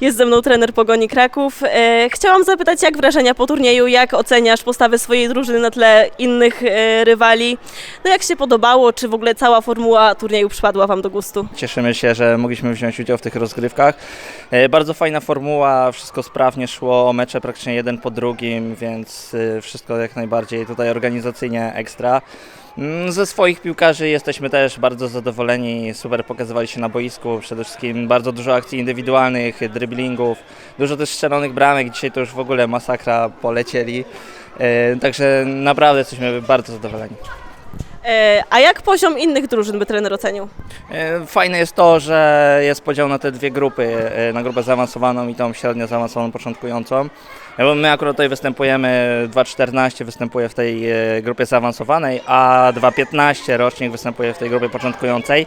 Jest ze mną trener Pogoni Kraków. E, chciałam zapytać, jak wrażenia po turnieju, jak oceniasz postawę swojej drużyny na tle innych e, rywali? No jak się podobało, czy w ogóle cała formuła turnieju przypadła Wam do gustu? Cieszymy się, że mogliśmy wziąć udział w tych rozgrywkach. E, Bardzo fajna formuła, wszystko sprawnie szło, mecze praktycznie jeden po drugim, więc wszystko jak najbardziej tutaj organizacyjnie ekstra. Mm, Ze swoich piłkarzy jesteśmy też bardzo zadowoleni, super pokazywali się na boisku, przede wszystkim bardzo dużo akcji indywidualnych, driblingów, dużo też strzelonych bramek, dzisiaj to już w ogóle masakra, polecieli, E, także naprawdę jesteśmy bardzo zadowoleni. E, a jak poziom innych drużyn by trener ocenił? E, Fajne jest to, że jest podział na te dwie grupy, e, na grupę zaawansowaną i tą średnio zaawansowaną, początkującą. My akurat tutaj występujemy, 2.14 występuje w tej grupie zaawansowanej, a 2.15 rocznik występuje w tej grupie początkującej.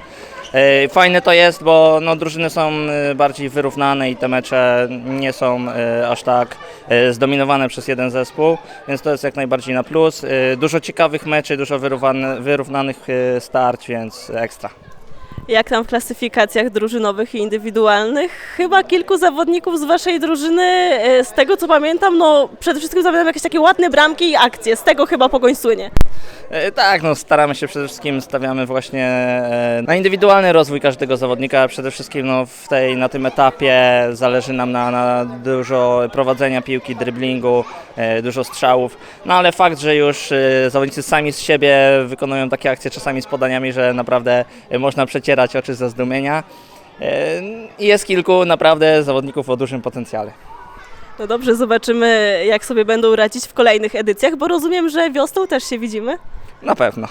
E, Fajne to jest, bo no, drużyny są e, bardziej wyrównane i te mecze nie są e, aż tak zdominowane przez jeden zespół, więc to jest jak najbardziej na plus. Dużo ciekawych meczy, dużo wyrównan- wyrównanych starć, więc ekstra. Jak tam w klasyfikacjach drużynowych i indywidualnych? Chyba kilku zawodników z Waszej drużyny, e, z tego co pamiętam, no przede wszystkim zapamiętam jakieś takie ładne bramki i akcje. Z tego chyba Pogoń słynie. E, Tak, no staramy się przede wszystkim, stawiamy właśnie e, na indywidualny rozwój każdego zawodnika. Przede wszystkim no, w tej, na tym etapie zależy nam na, na dużo prowadzenia piłki, driblingu, e, dużo strzałów. No ale fakt, że już zawodnicy sami z siebie wykonują takie akcje czasami z podaniami, że naprawdę można przecierać oczy ze zdumienia. E, I jest kilku naprawdę zawodników o dużym potencjale. No dobrze, zobaczymy jak sobie będą radzić w kolejnych edycjach, bo rozumiem, że wiosną też się widzimy. Na pewno.